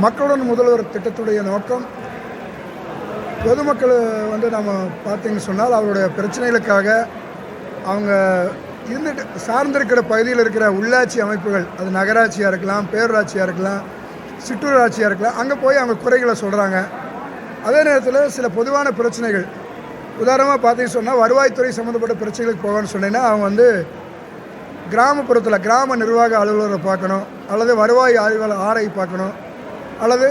மக்களுடன் முதல்வர் திட்டத்துடைய நோக்கம் பொதுமக்கள் வந்து நம்ம பார்த்தீங்கன்னு சொன்னால் அவருடைய பிரச்சனைகளுக்காக அவங்க இருந்துட்டு சார்ந்திருக்கிற பகுதியில் இருக்கிற உள்ளாட்சி அமைப்புகள் அது நகராட்சியாக இருக்கலாம் பேரூராட்சியாக இருக்கலாம் சிற்றூராட்சியாக இருக்கலாம் அங்கே போய் அவங்க குறைகளை சொல்கிறாங்க அதே நேரத்தில் சில பொதுவான பிரச்சனைகள். உதாரணமாக பார்த்தீங்கன்னு சொன்னால் வருவாய்த்துறை சம்மந்தப்பட்ட பிரச்சனைகளுக்கு போகணும்னு சொன்னீங்கன்னா அவங்க வந்து கிராமப்புறத்தில் கிராம நிர்வாக அலுவலரை பார்க்கணும் அல்லது வருவாய் ஆய்வாளர் ஆரை பார்க்கணும் அல்லது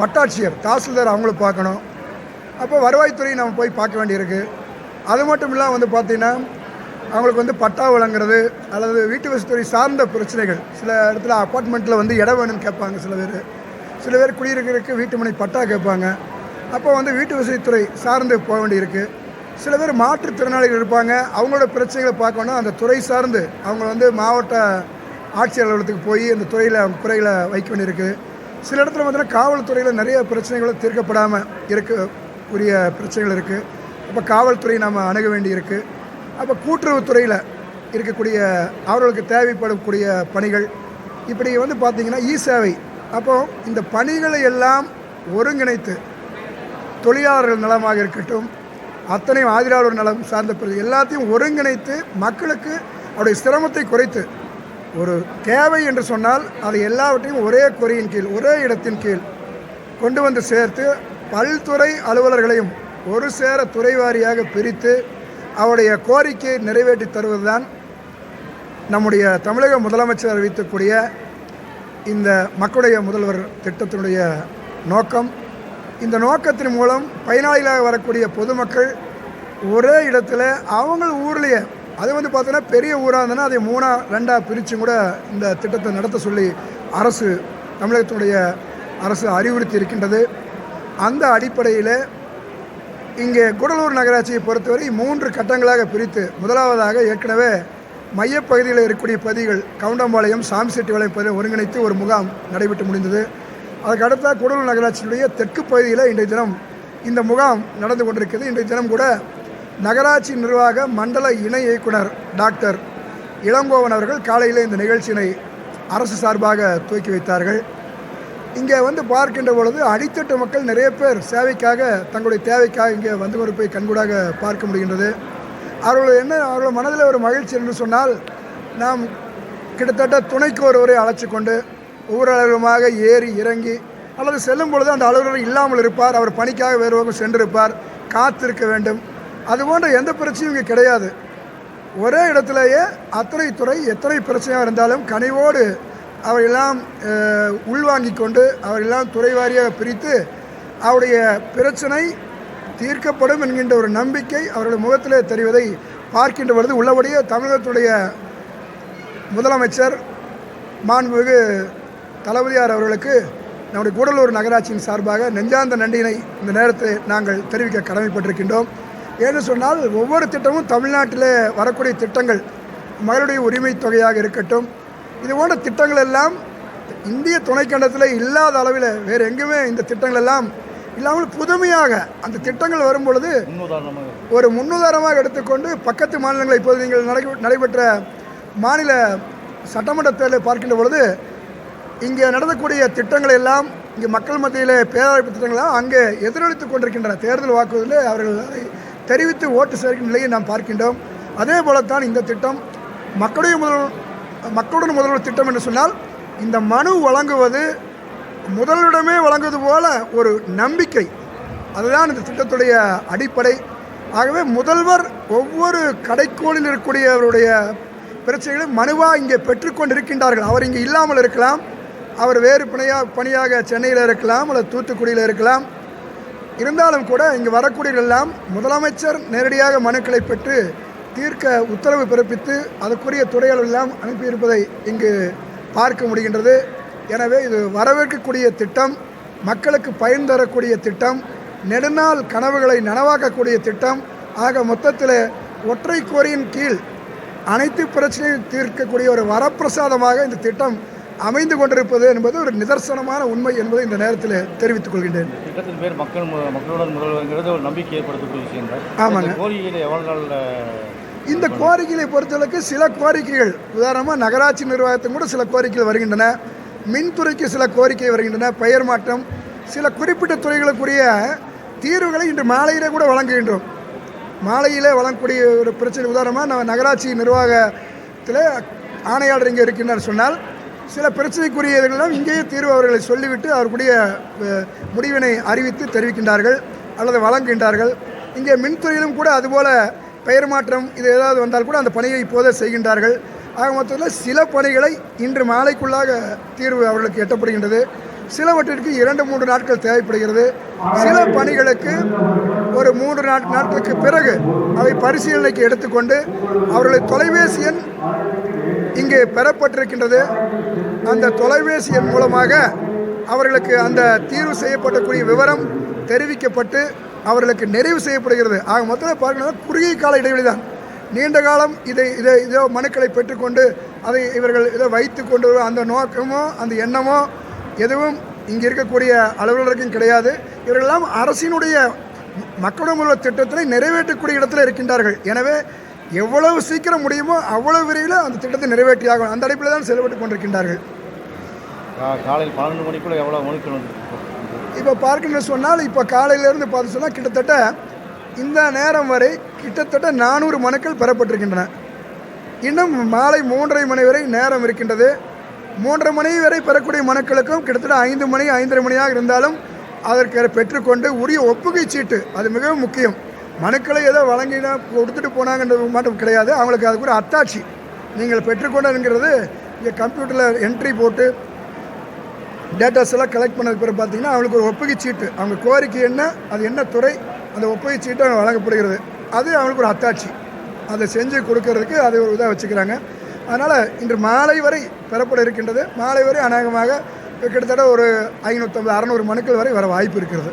வட்டாட்சியர் தாசில்தார் அவங்கள பார்க்கணும். அப்போ வருவாய்த்துறை நம்ம போய் பார்க்க வேண்டியிருக்கு. அது மட்டும் இல்லாமல் வந்து பார்த்திங்கன்னா அவங்களுக்கு வந்து பட்டா வழங்குறது அல்லது வீட்டு வசதித்துறை சார்ந்த பிரச்சனைகள். சில இடத்துல அப்பார்ட்மெண்ட்டில் வந்து இடம் வேணும்னு கேட்பாங்க சில பேர். சில பேர் குடியிருக்கிறதுக்கு வீட்டு மனை பட்டா கேட்பாங்க. அப்போ வந்து வீட்டு வசதித்துறை சார்ந்து போக வேண்டியிருக்கு. சில பேர் மாற்றுத்திறனாளிகள் இருப்பாங்க. அவங்களோட பிரச்சனைகளை பார்க்கணும் அந்த துறை சார்ந்து அவங்க வந்து மாவட்ட ஆட்சியர் அலுவலகத்துக்கு போய் அந்த துறையில் குறைகளை வைக்க வேண்டியிருக்கு. சில இடத்துல பார்த்தீங்கன்னா காவல்துறையில் நிறைய பிரச்சனைகளும் தீர்க்கப்படாமல் இருக்க உரிய பிரச்சனைகள் இருக்குது அப்போ காவல்துறை நாம் அணுக வேண்டியிருக்கு. அப்போ கூட்டுறவுத்துறையில் இருக்கக்கூடிய அவர்களுக்கு தேவைப்படக்கூடிய பணிகள். இப்படி வந்து பார்த்திங்கன்னா இ சேவை அப்போது இந்த பணிகளை எல்லாம் ஒருங்கிணைத்து தொழிலாளர்கள் நலமாக இருக்கட்டும் அத்தனை ஆதிராளர் நலம் சார்ந்த எல்லாத்தையும் ஒருங்கிணைத்து மக்களுக்கு அவருடைய சிரமத்தை குறைத்து ஒரு தேவை என்று சொன்னால் அதை எல்லாவற்றையும் ஒரே குறையின் கீழ் ஒரே இடத்தின் கீழ் கொண்டு வந்து சேர்த்து பல்துறை அலுவலர்களையும் ஒரு சேர துறை வாரியாக பிரித்து அவருடைய கோரிக்கையை நிறைவேற்றி தருவதுதான் நம்முடைய தமிழக முதலமைச்சர் அறிவிக்கக்கூடிய இந்த மக்களுடைய முதல்வர் திட்டத்தினுடைய நோக்கம். இந்த நோக்கத்தின் மூலம் பயனாளிகளாக வரக்கூடிய பொதுமக்கள் ஒரே இடத்துல அவங்க ஊர்லேயே அது வந்து பார்த்தோன்னா பெரிய ஊராக இருந்ததுன்னா அதை மூணாக ரெண்டாக பிரித்து கூட இந்த திட்டத்தை நடத்த சொல்லி அரசு தமிழகத்தினுடைய அரசு அறிவுறுத்தி இருக்கின்றது. அந்த அடிப்படையில் இங்கே கூடலூர் நகராட்சியை பொறுத்தவரை மூன்று கட்டங்களாக பிரித்து முதலாவதாக ஏற்கனவே மையப்பகுதியில் இருக்கக்கூடிய பகுதிகள் கவுண்டம்பாளையம் சாமிசெட்டிபாளையம் பகுதியை ஒருங்கிணைத்து ஒரு முகாம் நடைபெற்று முடிந்தது. அதுக்கு அடுத்த கூடலூர் நகராட்சியினுடைய தெற்கு பகுதியில் இன்றைய தினம் இந்த முகாம் நடந்து கொண்டிருக்கிறது. இன்றைய தினம் கூட நகராட்சி நிர்வாக மண்டல இணை இயக்குனர் டாக்டர் இளங்கோவன் அவர்கள் காலையில் இந்த நிகழ்ச்சியினை அரசு சார்பாக துவக்கி வைத்தார்கள். இங்கே வந்து பார்க்கின்ற பொழுது அடித்தட்டு மக்கள் நிறைய பேர் சேவைக்காக தங்களுடைய தேவைக்காக இங்கே வந்து ஒரு போய் கண்கூடாக பார்க்க முடிகின்றது. அவர்கள் என்ன அவர்கள் மனதில் ஒரு மகிழ்ச்சி என்று சொன்னால் நாம் கிட்டத்தட்ட துணைக்கு ஒருவரை அழைச்சி கொண்டு ஒவ்வொரு அலுவலகமாக ஏறி இறங்கி அல்லது செல்லும் பொழுது அந்த அலுவலர் இல்லாமல் இருப்பார் அவர் பணிக்காக வேறு சென்றிருப்பார் காத்திருக்க வேண்டும். அது போன்ற எந்த பிரச்சனையும் இங்கே கிடையாது. ஒரே இடத்துலேயே அத்தனை துறை எத்தனை பிரச்சனையாக இருந்தாலும் கனிவோடு அவரெல்லாம் உள்வாங்கி கொண்டு அவரெல்லாம் துறை வாரியாக பிரித்து அவருடைய பிரச்சனை தீர்க்கப்படும் என்கின்ற ஒரு நம்பிக்கை அவருடைய முகத்திலே தெரிவதை பார்க்கின்ற பொழுது உள்ளபடியே தமிழகத்துடைய முதலமைச்சர் மாண்புமிகு தளபதியார் அவர்களுக்கு நம்முடைய கூடலூர் நகராட்சியின் சார்பாக நெஞ்சார்ந்த நன்றியினை இந்த நேரத்தில் நாங்கள் தெரிவிக்க கடமைப்பட்டிருக்கின்றோம். ஏன்னு சொன்னால் ஒவ்வொரு திட்டமும் தமிழ்நாட்டில் வரக்கூடிய திட்டங்கள் மகளுடைய உரிமை தொகையாக இருக்கட்டும். இது போன்ற திட்டங்கள் எல்லாம் இந்திய துணைக்கண்டத்தில் இல்லாத அளவில் வேறு எங்குமே இந்த திட்டங்கள் எல்லாம் இல்லாமல் புதுமையாக அந்த திட்டங்கள் வரும் பொழுது ஒரு முன்னுதாரணமாக எடுத்துக்கொண்டு பக்கத்து மாநிலங்களை இப்போது நீங்கள் நடை நடைபெற்ற மாநில சட்டமன்ற தேர்தலை பார்க்கின்ற பொழுது இங்கே நடந்தக்கூடிய திட்டங்கள் எல்லாம் இங்கே மக்கள் மத்தியில் பேரமைப்பு திட்டங்கள்லாம் அங்கே எதிரொலித்துக் கொண்டிருக்கின்றன. தேர்தல் வாக்குறுதியில் அவர்கள் அதை தெரிவித்து ஓட்டு சேர்க்கும் நிலையை நாம் பார்க்கின்றோம். அதே போலத்தான் இந்த திட்டம் மக்களுடைய முதல் மக்களுடன் முதல்வர் திட்டம் என்று சொன்னால் இந்த மனு வழங்குவது முதலிடமே வழங்குவது போல ஒரு நம்பிக்கை. அதுதான் இந்த திட்டத்துடைய அடிப்படை. ஆகவே முதல்வர் ஒவ்வொரு கடைக்கோளில் இருக்கக்கூடியவருடைய பிரச்சனைகளை மனுவாக இங்கே பெற்றுக்கொண்டிருக்கின்றார்கள் அவர் இங்கே இல்லாமல் இருக்கலாம். அவர் வேறு பணியாக பணியாக சென்னையில் இருக்கலாம் அல்லது தூத்துக்குடியில் இருக்கலாம். இருந்தாலும் கூட இங்கு வரக்கூடியவர்கள் எல்லாம் முதலமைச்சர் நேரடியாக மனுக்களை பெற்று தீர்க்க உத்தரவு பிறப்பித்து அதற்குரிய துறைகளெல்லாம் அனுப்பியிருப்பதை இங்கு பார்க்க முடிகின்றது. எனவே இது வரவேற்கக்கூடிய திட்டம் மக்களுக்கு பயன் தரக்கூடிய திட்டம் நெடுநாள் கனவுகளை நனவாக்கக்கூடிய திட்டம். ஆக மொத்தத்தில் ஒற்றை கோரியின் கீழ் அனைத்து பிரச்சனையும் தீர்க்கக்கூடிய ஒரு வரப்பிரசாதமாக இந்த திட்டம் அமைந்து கொண்டிருப்பது என்பது ஒரு நிதர்சனமான உண்மை என்பதை இந்த நேரத்தில் தெரிவித்துக் கொள்கின்றேன். திட்டத்தின் பேர் மக்கள் மக்களுடன் முதல்வருங்கிறது ஒரு நம்பிக்கை ஏற்படுத்தக்கூடிய விஷயம் ஆமாங்க. இந்த கோரிக்கையில் எவ்வளோ நாளில் இந்த கோரிக்கைகளை பொறுத்தளவுக்கு சில கோரிக்கைகள் உதாரணமாக நகராட்சி நிர்வாகத்துக்கு கூட சில கோரிக்கைகள் வருகின்றன மின்துறைக்கு சில கோரிக்கை வருகின்றன பெயர் மாற்றம் சில குறிப்பிட்ட துறைகளுக்குரிய தீர்வுகளை இன்று மாலையிலே கூட வழங்குகின்றோம். மாலையிலே வழங்கக்கூடிய ஒரு பிரச்சனை உதாரணமாக நம்ம நகராட்சி நிர்வாகத்தில் ஆணையாளர் இங்கே இருக்கின்றார் சொன்னால் சில பிரச்சனைக்குரியதெல்லாம் இங்கேயே தீர்வு அவர்களை சொல்லிவிட்டு அவர்களுடைய முடிவினை அறிவித்து தெரிவிக்கின்றார்கள் அல்லது வழங்குகின்றார்கள். இங்கே மின்துறையிலும் கூட அதுபோல் பெயர் மாற்றம் இது ஏதாவது வந்தால் கூட அந்த பணியை இப்போதே செய்கின்றார்கள். ஆக மொத்தத்தில் சில பணிகளை இன்று மாலைக்குள்ளாக தீர்வு அவர்களுக்கு எட்டப்படுகின்றது. சிலவற்றிற்கு இரண்டு மூன்று நாட்கள் தேவைப்படுகிறது. சில பணிகளுக்கு ஒரு மூன்று நாட் நாட்களுக்கு பிறகு அவை பரிசீலனைக்கு எடுத்துக்கொண்டு அவர்களை தொலைபேசி எண் இங்கே பெறப்பட்டிருக்கின்றது. அந்த தொலைபேசி எண் மூலமாக அவர்களுக்கு அந்த தீர்வு செய்யப்படக்கூடிய விவரம் தெரிவிக்கப்பட்டு அவர்களுக்கு நிறைவு செய்யப்படுகிறது. ஆக மொத்தத்தில் பார்க்கணும்னா குறுகிய கால இடைவெளி தான். நீண்ட காலம் இதை இதை இதோ மனுக்களை பெற்றுக்கொண்டு அதை இவர்கள் இதை வைத்து கொண்டு வரும் அந்த நோக்கமோ அந்த எண்ணமோ எதுவும் இங்கே இருக்கக்கூடிய அலுவலருக்கும் கிடையாது. இவர்களெல்லாம் அரசினுடைய மக்களுடைய உள்ள திட்டத்தினை நிறைவேற்றக்கூடிய இடத்துல இருக்கின்றார்கள். எனவே எவ்வளவு சீக்கிரம் முடியுமோ அவ்வளவு விரைவில் அந்த திட்டத்தை நிறைவேற்றியாகும் அந்த அடிப்பில் தான் செயல்பட்டு கொண்டிருக்கின்றார்கள். காலையில் பன்னெண்டு மணிக்குள்ளே எவ்வளோ வந்து இப்போ பார்க்கின்ற சொன்னால் இப்போ காலையிலேருந்து பார்த்து சொன்னால் கிட்டத்தட்ட இந்த நேரம் வரை கிட்டத்தட்ட நானூறு மனுக்கள் பெறப்பட்டிருக்கின்றன. இன்னும் மாலை மூன்றரை மணி வரை நேரம் இருக்கின்றது. மூன்றரை மணி வரை பெறக்கூடிய மனுக்களுக்கும் கிட்டத்தட்ட ஐந்து மணி ஐந்தரை மணியாக இருந்தாலும் அதற்கு பெற்றுக்கொண்டு உரிய ஒப்புகை சீட்டு அது மிகவும் முக்கியம். மனுக்களை ஏதோ வழங்கினா கொடுத்துட்டு போனாங்கன்றது மட்டும் கிடையாது. அவங்களுக்கு அதுக்கு ஒரு அத்தாட்சி. நீங்கள் பெற்றுக்கொண்டதுங்கிறது இங்கே கம்ப்யூட்டரில் என்ட்ரி போட்டு டேட்டாஸ் எல்லாம் கலெக்ட் பண்ணதுக்கு பிறகு பார்த்தீங்கன்னா அவங்களுக்கு ஒரு ஒப்புகை சீட்டு. அவங்க கோரிக்கை என்ன அது என்ன துறை அந்த ஒப்புகை சீட்டு வழங்கப்படுகிறது. அது அவங்களுக்கு ஒரு அத்தாட்சி. அதை செஞ்சு கொடுக்கறதுக்கு அதை ஒரு இதாக வச்சுக்கிறாங்க. அதனால் இன்று மாலை வரை பெறப்பட இருக்கின்றது. மாலை வரை அநேகமாக கிட்டத்தட்ட ஒரு ஐநூற்றம்பது அறநூறு மனுக்கள் வரை வர வாய்ப்பு இருக்கிறது.